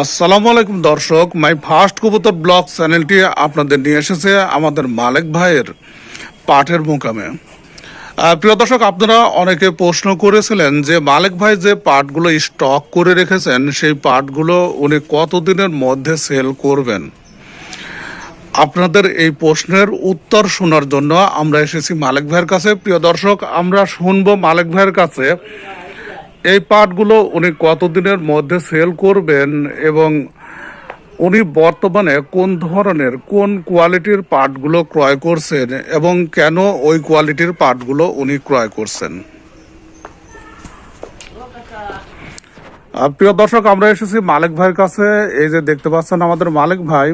আসসালামু আলাইকুম দর্শক, মাই ফার্স্ট কবুতর ব্লগ চ্যানেলটি আপনাদের নিয়ে এসেছে আমাদের মালিক ভাইয়ের পাঠের মোকামে প্রিয় দর্শক, আপনারা অনেকে প্রশ্ন করেছিলেন যে মালিক ভাই যে পাটগুলো স্টক করে রেখেছেন, সেই পাটগুলো উনি কতদিনের মধ্যে সেল করবেন? আপনাদের এই প্রশ্নের উত্তর শোনার জন্য আমরা এসেছি মালিক ভাইয়ের কাছে। প্রিয় দর্শক, আমরা শুনব মালিক ভাইয়ের কাছে এই পাটগুলো উনি কতদিনের মধ্যে সেল করবেন এবং উনি বর্তমানে কোন ধরনের কোন কোয়ালিটির পাটগুলো ক্রয় করছেন এবং কেন ওই কোয়ালিটির পাটগুলো উনি ক্রয় করছেন? প্রিয় দর্শক আমরা এসেছি মালিক ভাইয়ের কাছে। এই যে দেখতে পাচ্ছেন আমাদের মালিক ভাই।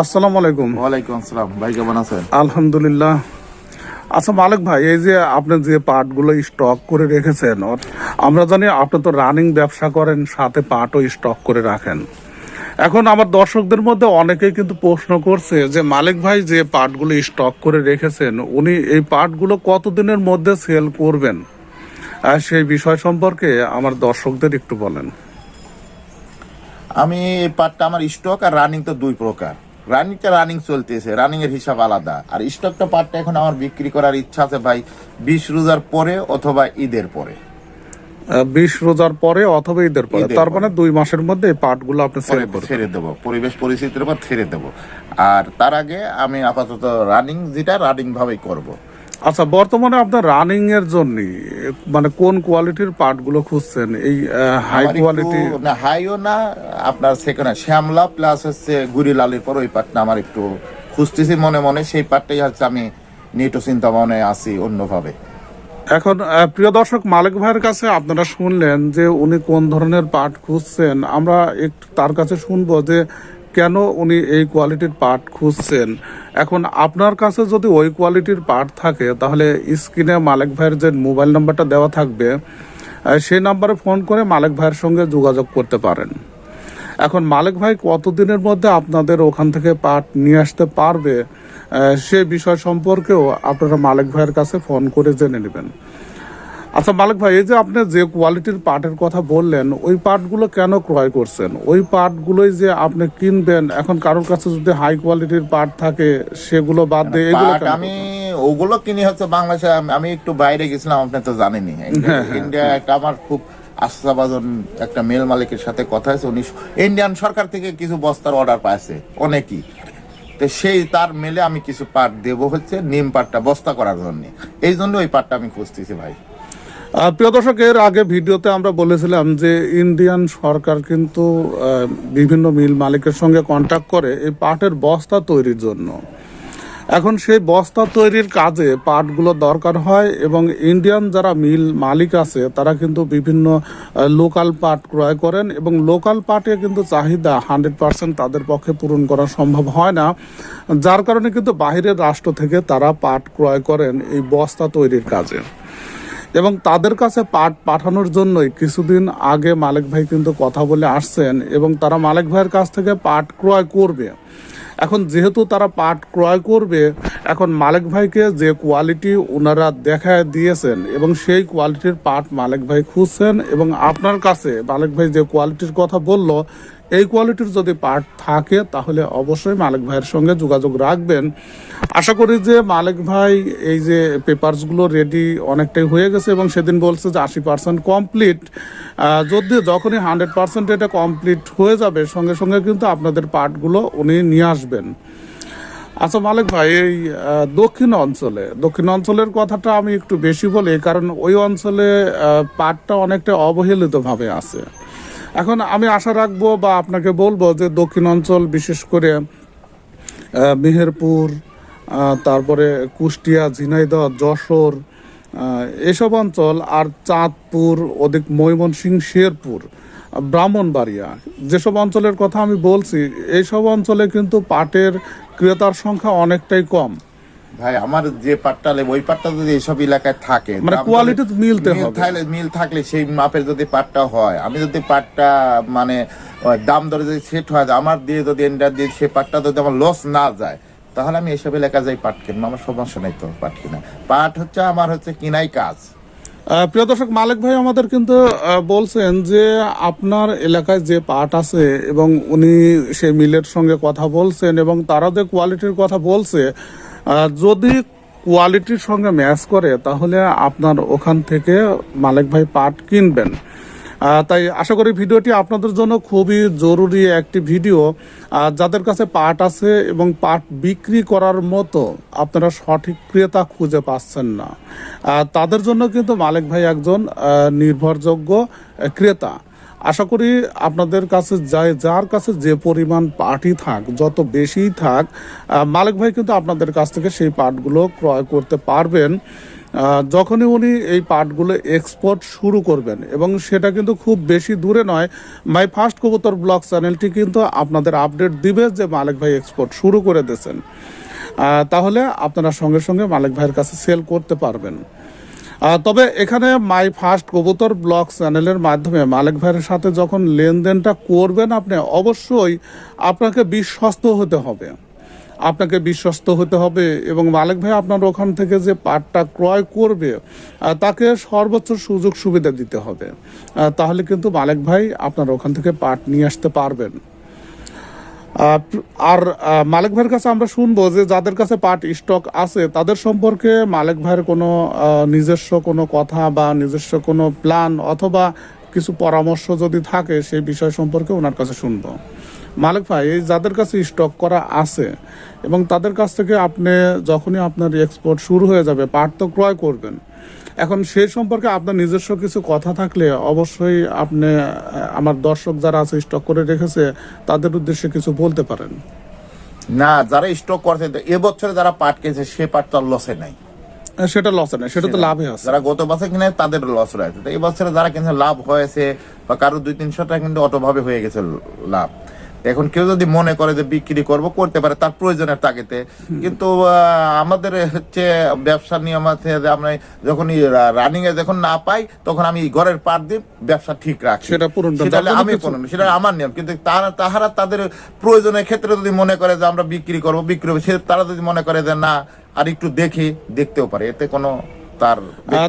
আসসালামু আলাইকুম। ওয়ালাইকুম আসসালাম। ভাই কেমন আছেন? আলহামদুলিল্লাহ। আচ্ছা মালিক ভাই, এই যে আপনি যে পাটগুলো স্টক করে রেখেছেন আমরা জানি আপনি তো রানিং ব্যবসা করেন, সাথে পাটও স্টক করে রাখেন। এখন আমার দর্শকদের মধ্যে অনেকেই কিন্তু প্রশ্ন করছে যে, মালিক ভাই, যে পাটগুলো স্টক করে রেখেছেন, উনি এই পাটগুলো কতদিনের মধ্যে সেল করবেন? আর সেই বিষয় সম্পর্কে আমার দর্শকদের একটু বলেন। আমি এই পার্টটা আমার স্টক আর রানিং তো দুই প্রকার। রানিংটা রানিং চলতেছে রানিং এর হিসাব আলাদা। আর স্টকটা পার্টটা এখন আমার বিক্রি করার ইচ্ছা আছে ভাই বিশ রোজার পরে অথবা ঈদের পরে। বিশ রোজার পরে অথবা ঈদের পরে। তার মানে দুই মাসের মধ্যে এই পাটগুলো আপনি ছেড়ে দেবো পরিবেশ পরিস্থিতির উপর ছেড়ে দেবো। আর তার আগে আমি আপাতত রানিং যেটা রানিং ভাবেই করব। আচ্ছা বর্তমানে আপনার রানিং এর জন্য মানে কোন কোয়ালিটির পার্টগুলো খুঁজছেন? এই হাই কোয়ালিটি না হাইও না আপনার সেকেন্ড শ্যামলা প্লাস হচ্ছে গুড়ি লালের পর ওই পাটটা আমার একটু খুঁজতেছি মনে মনে সেই পার্টটাই হচ্ছে আমি নিয়ে চিন্তা মনে আছি অন্যভাবে। এখন প্রিয় দর্শক মালিক ভাইয়ের কাছে আপনারা শুনলেন যে উনি কোন ধরনের পার্ট খুঁজছেন। আমরা একটু তার কাছে শুনব যে কেন উনি এই কোয়ালিটির পার্ট খুঁজছেন? এখন আপনার কাছে যদি ওই কোয়ালিটির পার্ট থাকে, তাহলে স্ক্রিনে মালিক ভাইয়ের যে মোবাইল নাম্বারটা দেওয়া থাকবে সেই নাম্বারে ফোন করে মালিক ভাইয়ের সঙ্গে যোগাযোগ করতে পারেন। এখন মালিক ভাই কতদিনের মধ্যে আপনাদের ওখান থেকে পাট নিয়ে আসতে পারবে সে বিষয় সম্পর্কেও আপনারা মালিক ভাইয়ের কাছে ফোন করে জেনে নেবেন। আচ্ছা মালিক ভাই এই যে আপনি যে কোয়ালিটির পাটের কথা বললেন ওই পাটগুলো কেন ক্রয় করছেন? ওই পাটগুলোই যে আপনি কিনবেন এখন কারোর কাছে যদি হাই কোয়ালিটির পাট থাকে সেগুলো বাদ দিয়ে এগুলো আমি ওগুলো কিনি হচ্ছে বাংলাদেশে আমি- একটু বাইরে গেছিলাম আপনি তো জানেনই। হ্যাঁ, ইন্ডিয়া একটা আমার খুব আস্থাভাজন একটা মেল মালিকের সাথে কথা হয়েছে উনি ইন্ডিয়ান সরকার থেকে কিছু বস্তার অর্ডার পাইছে অনেকই। তো সেই তার মেলে আমি কিছু পাট দেবো হচ্ছে নিম পাটটা বস্তা করার জন্য। এই জন্য ওই পাটটা আমি খুঁজতেছি ভাই। প্রিয় দর্শক এর আগে ভিডিওতে আমরা বলেছিলাম যে ইন্ডিয়ান সরকার কিন্তু বিভিন্ন মিল মালিকের সঙ্গে কন্ট্যাক্ট করে এই পাটের বস্তা তৈরির জন্য। এখন সেই বস্তা তৈরির কাজে পাটগুলো দরকার হয় এবং ইন্ডিয়ান যারা মিল মালিক আছে, তারা কিন্তু বিভিন্ন লোকাল পাট ক্রয় করেন এবং লোকাল পাটে কিন্তু চাহিদা হান্ড্রেড পার্সেন্ট তাদের পক্ষে পূরণ করা সম্ভব হয় না। যার কারণে কিন্তু বাহিরের রাষ্ট্র থেকে তারা পাট ক্রয় করেন এই বস্তা তৈরির কাজে। এবং তাদের কাছে পাট পাঠানোর জন্যই কিছুদিন আগে মালিক ভাই কিন্তু কথা বলে আসছেন এবং তারা মালিক ভাইয়ের কাছ থেকে পাট ক্রয় করবে। এখন যেহেতু তারা পাট ক্রয় করবে, এখন মালিক ভাইকে যে কোয়ালিটি ওনারা দেখায় দিয়েছেন এবং সেই কোয়ালিটির পাট মালিক ভাই খুঁজছেন এবং আপনার কাছে মালিক ভাই যে কোয়ালিটির কথা বলল এই কোয়ালিটির যদি পার্ট থাকে, তাহলে অবশ্যই মালিক ভাইয়ের সঙ্গে যোগাযোগ রাখবেন। আশা করি যে মালিক ভাই এই যে পেপারসগুলো রেডি অনেকটাই হয়ে গেছে এবং সেদিন বলছে যে আশি পার্সেন্ট কমপ্লিট যদি যখনই হান্ড্রেড পার্সেন্ট এটা কমপ্লিট হয়ে যাবে, সঙ্গে সঙ্গে কিন্তু আপনাদের পার্টগুলো উনি নিয়ে আসবেন। আচ্ছা মালিক ভাই, এই দক্ষিণ অঞ্চলে, দক্ষিণ অঞ্চলের কথাটা আমি একটু বেশি বলি, কারণ ওই অঞ্চলে পাটটা অনেকটা অবহেলিতভাবে আছে। এখন আমি আশা রাখব বা আপনাকে বলব যে দক্ষিণ অঞ্চল, বিশেষ করে মেহেরপুর তারপরে কুষ্টিয়া, ঝিনাইদহ, যশোর এসব অঞ্চল আর চাঁদপুর অধিক ময়মনসিংহ শেরপুর, ব্রাহ্মণবাড়িয়া, যেসব অঞ্চলের কথা আমি বলছি এইসব অঞ্চলে কিন্তু পাটের ক্রেতার সংখ্যা অনেকটাই কম। ভাই আমার যে পাটটা নেব ওই পাটটা যদি এইসব এলাকায় থাকে মানে যদি- তো মিলতে হবে। থাকলে মিল থাকলে সেই মাপের যদি পাটটা হয় আমি যদি পাটটা মানে দাম দরে যদি সেট হয় আমার দিয়ে যদি এন্ডার দিয়ে সে পাটটা যদি আমার লস না যায় তাহলে আমি এসব এলাকা যাই পাট কিনবো। আমার সমস্যা নেই তো পাট কিনা। পাট হচ্ছে আমার হচ্ছে কিনাই কাজ। প্রিয় দর্শক মালিক ভাই আমাদের কিন্তু বলছেন যে আপনার এলাকায় যে পাট আছে এবং উনি সেই মিলের সঙ্গে কথা বলছেন এবং তারা যে কোয়ালিটির কথা বলছে যদি কোয়ালিটির সঙ্গে ম্যাচ করে, তাহলে আপনার ওখান থেকে মালিক ভাই পাট কিনবেন। তাই আশা করি ভিডিওটি আপনাদের জন্য খুবই জরুরি একটি ভিডিও। যাদের কাছে পাট আছে এবং পাট বিক্রি করার মতো আপনারা সঠিক ক্রেতা খুঁজে পাচ্ছেন না। তাদের জন্য কিন্তু মালিক ভাই একজন নির্ভরযোগ্য ক্রেতা। আশা করি আপনাদের কাছে যায়, যার কাছে যে পরিমাণ পাটই থাক, যত বেশি থাক মালিক ভাই কিন্তু আপনাদের কাছ থেকে সেই পাটগুলো ক্রয় করতে পারবেন। যখনই উনি এই পাটগুলো এক্সপোর্ট শুরু করবেন, এবং সেটা কিন্তু খুব বেশি দূরে নয়, মাই ফার্স্ট কবুতর ব্লগ চ্যানেলটি কিন্তু আপনাদের আপডেট দিবে যে মালিক ভাই এক্সপোর্ট শুরু করে দিয়েছেন। তাহলে আপনারা সঙ্গে সঙ্গে মালিক ভাইয়ের কাছে সেল করতে পারবেন। তবে এখানে মাই ফার্স্ট কবুতর ব্লগ চ্যানেলের মাধ্যমে মালিক ভাইয়ের সাথে যখন লেনদেনটা করবেন আপনি, অবশ্যই আপনাকে বিশ্বস্ত হতে হবে। আপনাকে বিশ্বস্ত হতে হবে এবং মালিক ভাই আপনার ওখান থেকে যে পাটটা ক্রয় করবে তাকে সর্বোচ্চ সুযোগ সুবিধা দিতে হবে। তাহলে কিন্তু মালিক ভাই আপনার ওখান থেকে পাট নিয়ে আসতে পারবেন। আর মালিক ভাইয়ের কাছে আমরা শুনব যে যাদের কাছে পাট স্টক আছে, তাদের সম্পর্কে মালিক ভাইয়ের কোনো নিজস্ব কোনো কথা বা নিজস্ব কোনো প্ল্যান অথবা কিছু পরামর্শ যদি থাকে, সেই বিষয় সম্পর্কে ওনার কাছে শুনব। মালিক ভাই এই যাদের কাছে স্টক করা আছে এবং তাদের কাছ থেকে আপনি যখনই আপনার এক্সপোর্ট শুরু হয়ে যাবে পাট তো ক্রয় করবেন। এখন সেই সম্পর্কে আপনার নিজস্ব কিছু কথা থাকলে অবশ্যই আপনি আমার দর্শক যারা আছে স্টক করে রেখেছে তাদের উদ্দেশ্যে কিছু বলতে পারেন। না যারা স্টক করছে এবছরে যারা পাট কিনছে সে পাট তো লসে নাই। সেটা লসে না সেটা তো লাভে আছে। যারা গত বছর কিনে তাদের লস রয়েছে। তো এই বছরে যারা কিনছে লাভ হয়েছে বা কারও দুই তিনশো টাকা কিন্তু অটোভাবে হয়ে গেছে লাভ। এখন কেউ যদি মনে করে যে বিক্রি করব করতে পারে তার প্রয়োজনের তাগিতে কিন্তু আমাদের হচ্ছে ব্যবসার নিয়ম আছে যে আমরা যখনই রানিং এ যখন না পাই তখন আমি ঘরের পাট দিয়ে ব্যবসা ঠিক রাখি। সেটা হলে আমি কোনো সেটা আমার নিয়ম। কিন্তু তারা তাহারা তাদের প্রয়োজনের ক্ষেত্রে যদি মনে করে যে আমরা বিক্রি করব বিক্রি করব সে তারা যদি মনে করে যে না আর একটু দেখি দেখতেও পারে। এতে কোনো তার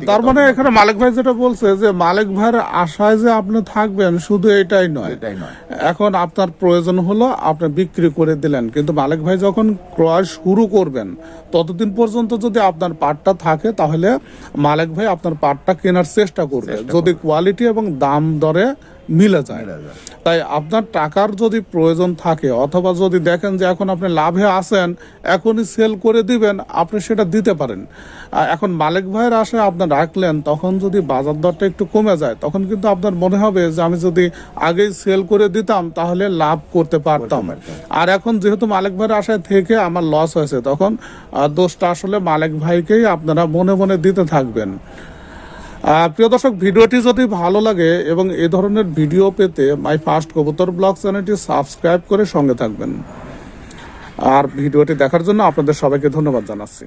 তার মানে এখানে মালিক ভাই যেটা বলছে যে মালিক ভাইয়ের আশায় যে আপনি থাকবেন শুধু এটাই নয়। এটাই নয়। এখন আপনার প্রয়োজন হলো আপনি বিক্রি করে দিলেন। কিন্তু মালিক ভাই যখন ক্রয় শুরু করবেন ততদিন পর্যন্ত যদি আপনার পাটটা থাকে তাহলে মালিক ভাই আপনার পাটটা কেনার চেষ্টা করবে। যদি কোয়ালিটি এবং দাম দরে মিলে যায়। তাই আপনার টাকার যদি প্রয়োজন থাকে অথবা যদি দেখেন যে এখন আপনি লাভে আসেন এখনই সেল করে দিবেন আপনি সেটা দিতে পারেন। এখন মালিক ভাইয়ের আশায় আপনার রাখলেন তখন যদি বাজার দরটা একটু কমে যায় তখন কিন্তু আপনার মনে হবে যে আমি যদি আগেই সেল করে দিতাম তাহলে লাভ করতে পারতাম। আর এখন যেহেতু মালিক ভাইয়ের আশায় থেকে আমার লস হয়েছে তখন দোষটা আসলে মালিক ভাইকেই আপনারা মনে মনে দিতে থাকবেন। প্রিয় দর্শক, ভিডিওটি যদি ভালো লাগে এবং এ ধরনের ভিডিও পেতে মাই ফার্স্ট কবুতর ব্লগ চ্যানেলটি সাবস্ক্রাইব করে সঙ্গে থাকবেন। আর ভিডিওটি দেখার জন্য আপনাদের সবাইকে ধন্যবাদ জানাচ্ছি।